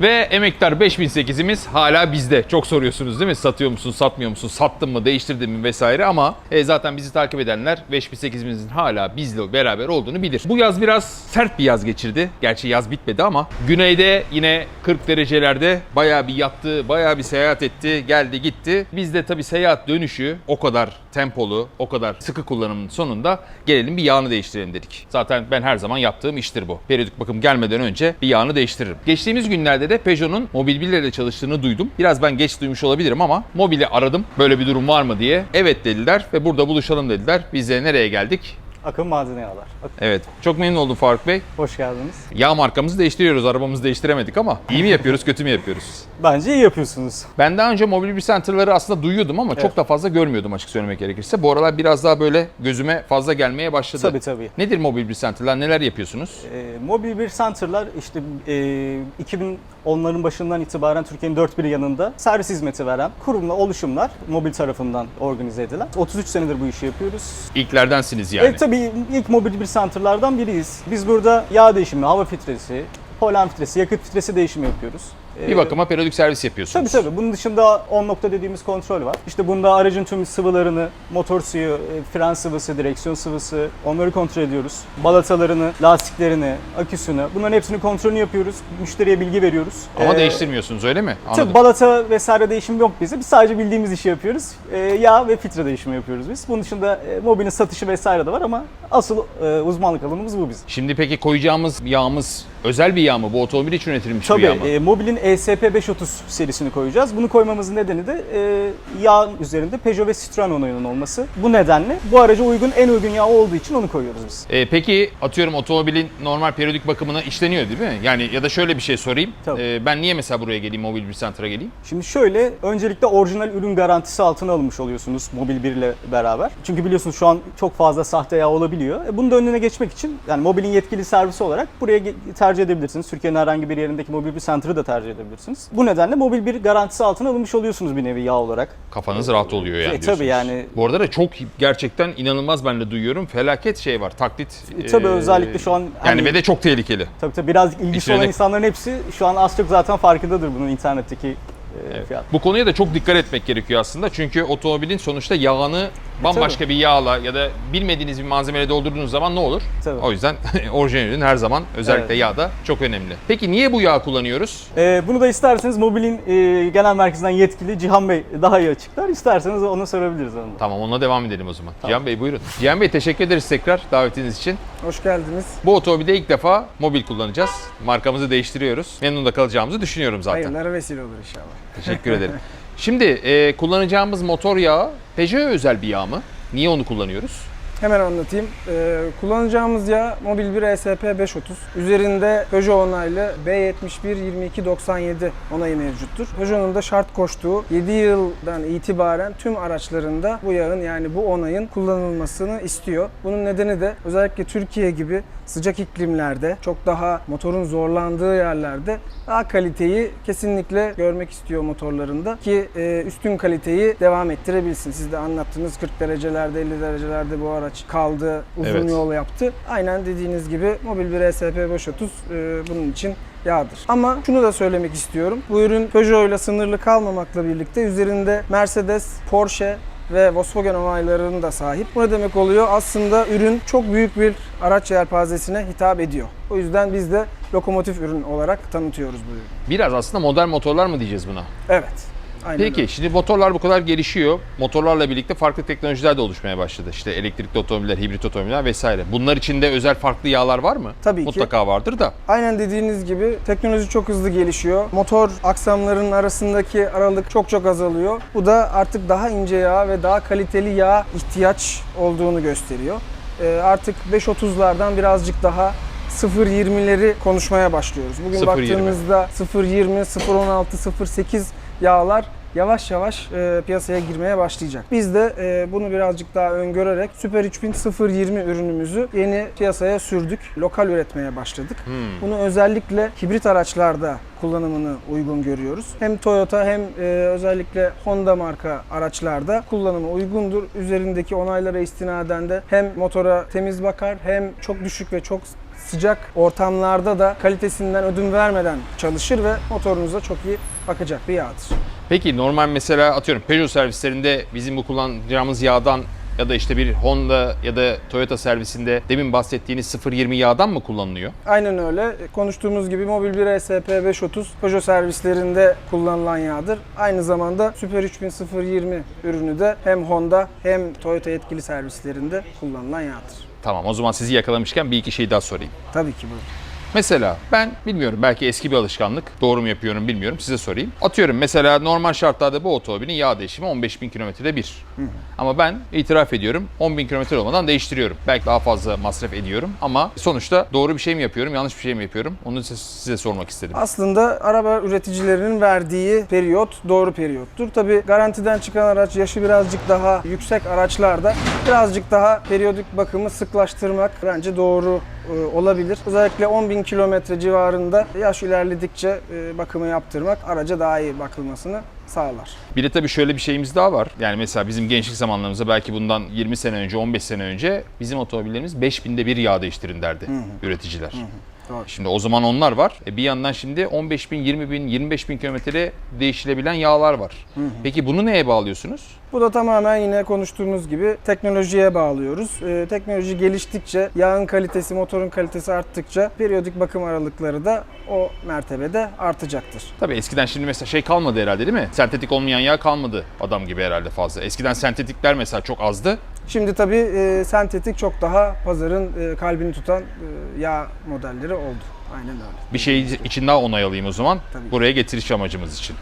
Ve emektar 5008'imiz hala bizde. Çok soruyorsunuz değil mi? Satıyor musun, satmıyor musun, sattın mı, değiştirdin mi vesaire ama e, zaten bizi takip edenler 5008'imizin hala bizle beraber olduğunu bilir. Bu yaz biraz sert bir yaz geçirdi. Gerçi yaz bitmedi ama güneyde yine 40 derecelerde bayağı bir yattı, bayağı bir seyahat etti, geldi gitti. Biz de tabii seyahat dönüşü o kadar tempolu, o kadar sıkı kullanımın sonunda gelelim bir yağını değiştirelim dedik. Zaten ben her zaman yaptığım iştir bu. Periyodik bakım gelmeden önce bir yağını değiştiririm. Geçtiğimiz günlerde de Peugeot'un mobil birileriyle çalıştığını duydum. Biraz ben geç duymuş olabilirim ama mobili aradım. Böyle bir durum var mı diye. Evet dediler ve burada buluşalım dediler. Biz de nereye geldik? Akım maden yağlar. Evet. Çok memnun oldum Faruk Bey. Hoş geldiniz. Yağ markamızı değiştiriyoruz. Arabamızı değiştiremedik ama iyi mi yapıyoruz, kötü mü yapıyoruz? Bence iyi yapıyorsunuz. Ben daha önce mobil bir center'ları aslında duyuyordum ama çok da fazla görmüyordum açık söylemek gerekirse. Bu aralar biraz daha böyle gözüme fazla gelmeye başladı. Tabii tabii. Nedir mobil bir center'lar? Neler yapıyorsunuz? Ee, mobil bir center'lar işte e, 2010'ların başından itibaren Türkiye'nin dört bir yanında servis hizmeti veren kurumla oluşumlar mobil tarafından organize edilen. 33 senedir bu işi yapıyoruz. İlklerdensiniz yani. Evet tabii ilk mobil bir center'lardan biriyiz. Biz burada yağ değişimi, hava filtresi, polen filtresi, yakıt filtresi değişimi yapıyoruz. Bir Ee, bakıma periyodik servis yapıyorsunuz. Tabii tabii. Bunun dışında 10 nokta dediğimiz kontrol var. İşte bunda aracın tüm sıvılarını, motor suyu, e, fren sıvısı, direksiyon sıvısı onları kontrol ediyoruz. Balatalarını, lastiklerini, aküsünü bunların hepsini kontrolünü yapıyoruz. Müşteriye bilgi veriyoruz. Ama Ee, değiştirmiyorsunuz öyle mi? Anladım. Tabii balata vesaire değişimi yok bizde. Biz sadece bildiğimiz işi yapıyoruz. Ee, yağ ve filtre değişimi yapıyoruz biz. Bunun dışında e, mobilin satışı vesaire de var ama asıl e, uzmanlık alanımız bu bizim. Şimdi peki koyacağımız yağımız özel bir yağ mı? Bu otomobil için üretilmiş bir Tabii yağ mı? e, Mobil'in ESP 530 serisini koyacağız. Bunu koymamızın nedeni de e, yağ üzerinde Peugeot ve Citroen onayının olması. Bu nedenle bu araca uygun en uygun yağ olduğu için onu koyuyoruz biz. Ee, peki atıyorum otomobilin normal periyodik bakımına işleniyor değil mi? Yani ya da şöyle bir şey sorayım. Tabii. Ee, ben niye mesela buraya geleyim, mobil bir center'a geleyim? Şimdi şöyle öncelikle orijinal ürün garantisi altına alınmış oluyorsunuz Mobil 1 ile beraber. Çünkü biliyorsunuz şu an çok fazla sahte yağ olabiliyor. E, bunun da önüne geçmek için yani Mobil'in yetkili servisi olarak buraya tercih edebilirsiniz. Türkiye'nin herhangi bir yerindeki Mobil 1 Center'ı da tercih edebilirsiniz. Bu nedenle Mobil 1 garantisi altına alınmış oluyorsunuz bir nevi yağ olarak. Kafanız rahat oluyor yani E, tabii yani- Bu arada da çok gerçekten inanılmaz ben de duyuyorum. Felaket şey var. Taklit. E, tabii ee, özellikle şu an Yani hani- ve de çok tehlikeli. Tabii tabii birazcık ilgisi İçine olan insanların hepsi şu an az çok zaten farkındadır bunun internetteki e, Evet. fiyat. Bu konuya da çok dikkat etmek gerekiyor aslında. Çünkü otomobilin sonuçta yağını bambaşka bir yağla ya da bilmediğiniz bir malzemeyle doldurduğunuz zaman ne olur? Tabii. O yüzden orijinal ürün her zaman özellikle Evet. yağda çok önemli. Peki niye bu yağı kullanıyoruz? E, bunu da isterseniz Mobil'in e, genel merkezinden yetkili Cihan Bey daha iyi açıklar. İsterseniz ona sorabiliriz onu. da. Tamam onunla devam edelim o zaman. Cihan Bey buyurun. Cihan Bey teşekkür ederiz tekrar davetiniz için. Hoş geldiniz. Bu otomobilde ilk defa mobil kullanacağız. Markamızı değiştiriyoruz. Memnun da kalacağımızı düşünüyorum zaten. Hayırlara vesile olur inşallah. Teşekkür ederim. Şimdi e, kullanacağımız motor yağı Peugeot'a özel bir yağ mı? Niye onu kullanıyoruz? Hemen anlatayım. Ee, kullanacağımız yağ Mobil 1 ESP 530. Üzerinde Peugeot onaylı B71-2297 onayı mevcuttur. Peugeot'un da şart koştuğu 7 yıldan itibaren tüm araçlarında bu yağın yani bu onayın kullanılmasını istiyor. Bunun nedeni de özellikle Türkiye gibi sıcak iklimlerde çok daha motorun zorlandığı yerlerde daha kaliteyi kesinlikle görmek istiyor motorlarında ki e, üstün kaliteyi devam ettirebilsin. Siz de anlattınız 40 derecelerde 50 derecelerde bu araç kaldı uzun Evet. yol yaptı. Aynen dediğiniz gibi Mobil 1 ESP 530 e, bunun için yağdır. Ama şunu da söylemek istiyorum. Bu ürün Peugeot ile sınırlı kalmamakla birlikte üzerinde Mercedes, Porsche ve Volkswagen onaylarının da sahip. Bu ne demek oluyor? Aslında ürün çok büyük bir araç yelpazesine hitap ediyor. O yüzden biz de lokomotif ürün olarak tanıtıyoruz bu ürünü. Biraz aslında modern motorlar mı diyeceğiz buna? Evet. Aynen Peki öyle. şimdi motorlar bu kadar gelişiyor. Motorlarla birlikte farklı teknolojiler de oluşmaya başladı. İşte elektrikli otomobiller, hibrit otomobiller vesaire. Bunlar içinde özel farklı yağlar var mı? Tabii ki. Mutlaka vardır da. Aynen dediğiniz gibi teknoloji çok hızlı gelişiyor. Motor aksamlarının arasındaki aralık çok çok azalıyor. Bu da artık daha ince yağ ve daha kaliteli yağ ihtiyaç olduğunu gösteriyor. Ee, artık 5.30'lardan birazcık daha 0.20'leri konuşmaya başlıyoruz. Bugün 0.20. baktığımızda 0.20, 0.16, 0.8 yağlar yavaş yavaş e, piyasaya girmeye başlayacak. Biz de e, bunu birazcık daha öngörerek Super 3000 020 ürünümüzü yeni piyasaya sürdük. Lokal üretmeye başladık. Bunu özellikle hibrit araçlarda kullanımını uygun görüyoruz. Hem Toyota hem e, özellikle Honda marka araçlarda kullanımı uygundur. Üzerindeki onaylara istinaden de hem motora temiz bakar hem çok düşük ve çok sıcak ortamlarda da kalitesinden ödün vermeden çalışır ve motorunuza çok iyi bakacak bir yağdır. Peki normal mesela atıyorum Peugeot servislerinde bizim bu kullanacağımız yağdan ya da işte bir Honda ya da Toyota servisinde demin bahsettiğiniz 0.20 yağdan mı kullanılıyor? Aynen öyle. Konuştuğumuz gibi Mobil 1 ESP 530 Peugeot servislerinde kullanılan yağdır. Aynı zamanda Super 3000 020 ürünü de hem Honda hem Toyota yetkili servislerinde kullanılan yağdır. Tamam o zaman sizi yakalamışken bir iki şey daha sorayım. Tabii ki bu. Mesela ben bilmiyorum belki eski bir alışkanlık doğru mu yapıyorum bilmiyorum size sorayım. Atıyorum mesela normal şartlarda bu otomobilin yağ değişimi 15 bin kilometrede bir. Ama ben itiraf ediyorum 10 bin kilometre olmadan değiştiriyorum. Belki daha fazla masraf ediyorum ama sonuçta doğru bir şey mi yapıyorum yanlış bir şey mi yapıyorum onu size, sormak istedim. Aslında araba üreticilerinin verdiği periyot doğru periyottur. Tabi garantiden çıkan araç yaşı birazcık daha yüksek araçlarda birazcık daha periyodik bakımı sıklaştırmak bence doğru olabilir. Özellikle 10.000 kilometre civarında yaş ilerledikçe e, bakımı yaptırmak araca daha iyi bakılmasını sağlar. Bir de tabii şöyle bir şeyimiz daha var. Yani mesela bizim gençlik zamanlarımızda belki bundan 20 sene önce 15 sene önce bizim otomobillerimiz 5000'de bir yağ değiştirin derdi üreticiler. Doğru. Şimdi o zaman onlar var. E bir yandan şimdi 15 bin, 20 bin, 25 bin kilometre değişilebilen yağlar var. Peki bunu neye bağlıyorsunuz? Bu da tamamen yine konuştuğumuz gibi teknolojiye bağlıyoruz. Ee, teknoloji geliştikçe, yağın kalitesi, motorun kalitesi arttıkça periyodik bakım aralıkları da o mertebede artacaktır. Tabii eskiden şimdi mesela şey kalmadı herhalde değil mi? Sentetik olmayan yağ kalmadı adam gibi herhalde fazla. Eskiden sentetikler mesela çok azdı. Şimdi tabii e, sentetik çok daha pazarın e, kalbini tutan e, yağ modelleri oldu. Aynen öyle. Bir şey için daha onay alayım o zaman. Tabii. Buraya getiriş amacımız için.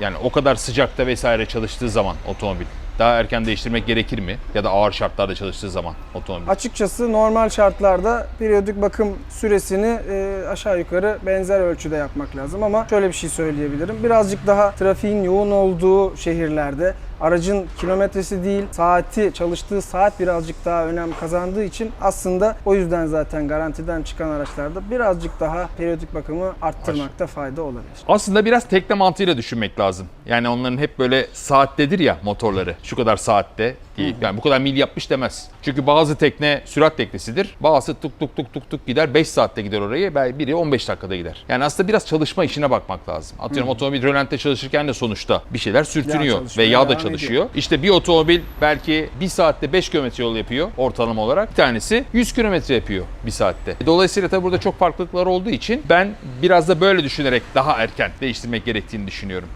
Yani o kadar sıcakta vesaire çalıştığı zaman otomobil daha erken değiştirmek gerekir mi? Ya da ağır şartlarda çalıştığı zaman otomobil. Açıkçası normal şartlarda periyodik bakım süresini e, aşağı yukarı benzer ölçüde yapmak lazım ama şöyle bir şey söyleyebilirim. Birazcık daha trafiğin yoğun olduğu şehirlerde aracın kilometresi değil saati çalıştığı saat birazcık daha önem kazandığı için aslında o yüzden zaten garantiden çıkan araçlarda birazcık daha periyodik bakımı arttırmakta fayda olabilir. Aslında biraz tekne mantığıyla düşünmek lazım. Yani onların hep böyle saattedir ya motorları. Şu kadar saatte diye. Yani bu kadar mil yapmış demez. Çünkü bazı tekne sürat teknesidir. Bazı tuk tuk tuk tuk tuk gider 5 saatte gider oraya. Belki biri 15 dakikada gider. Yani aslında biraz çalışma işine bakmak lazım. Atıyorum otomobil rölante çalışırken de sonuçta bir şeyler sürtünüyor ve yağ da çalışıyor. İşte bir otomobil belki 1 saatte 5 kilometre yol yapıyor ortalama olarak. Bir tanesi 100 kilometre yapıyor bir saatte. Dolayısıyla tabii burada çok farklılıklar olduğu için ben biraz da böyle düşünerek daha erken değiştirmek gerektiğini düşünüyorum.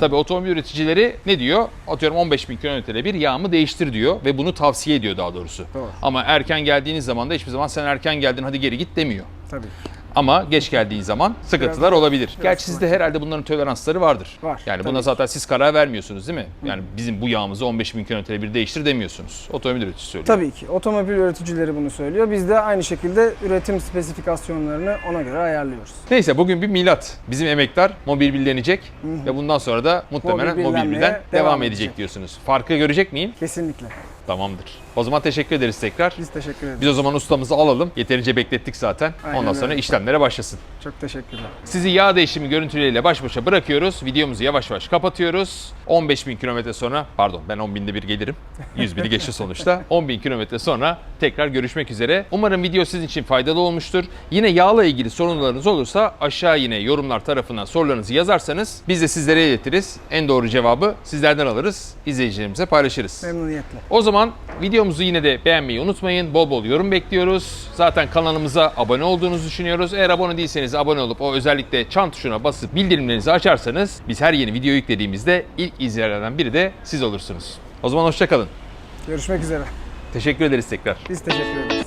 Tabii otomobil üreticileri ne diyor? Atıyorum 15 bin kilometrede bir yağımı değiştir diyor ve bunu tavsiye ediyor daha doğrusu. Doğru. Ama erken geldiğiniz zaman da hiçbir zaman sen erken geldin hadi geri git demiyor. Tabii. Ama geç geldiğin zaman sıkıntılar Biraz- olabilir. biraz Gerçi sizde herhalde bunların toleransları vardır. Var, Yani tabii buna zaten siz karar vermiyorsunuz değil mi? Yani bizim bu yağımızı 15 bin kilometre bir değiştir demiyorsunuz. Otomobil üreticisi söylüyor. Tabii ki. Otomobil üreticileri bunu söylüyor. Biz de aynı şekilde üretim spesifikasyonlarını ona göre ayarlıyoruz. Neyse bugün bir milat. Bizim emektar mobil billenecek ve bundan sonra da muhtemelen Mobil mobil bilden devam, devam edecek. diyorsunuz. Farkı görecek miyim? Kesinlikle. Tamamdır. O zaman teşekkür ederiz tekrar. Biz teşekkür ederiz. Biz o zaman ustamızı alalım. Yeterince beklettik zaten. Aynen Ondan sonra öyle. işlemlere başlasın. Çok teşekkürler. Sizi yağ değişimi görüntüleriyle baş başa bırakıyoruz. Videomuzu yavaş yavaş kapatıyoruz. 15 bin kilometre sonra, pardon ben 10 binde bir gelirim. 100 bini geçti sonuçta. 10 bin kilometre sonra tekrar görüşmek üzere. Umarım video sizin için faydalı olmuştur. Yine yağla ilgili sorunlarınız olursa aşağı yine yorumlar tarafından sorularınızı yazarsanız biz de sizlere iletiriz. En doğru cevabı sizlerden alırız. izleyicilerimize paylaşırız. Memnuniyetle. O zaman videomuzu yine de beğenmeyi unutmayın. Bol bol yorum bekliyoruz. Zaten kanalımıza abone olduğunuzu düşünüyoruz. Eğer abone değilseniz abone olup o özellikle çan tuşuna basıp bildirimlerinizi açarsanız biz her yeni video yüklediğimizde ilk izleyenlerden biri de siz olursunuz. O zaman hoşçakalın. Görüşmek üzere. Teşekkür ederiz tekrar. Biz teşekkür ederiz.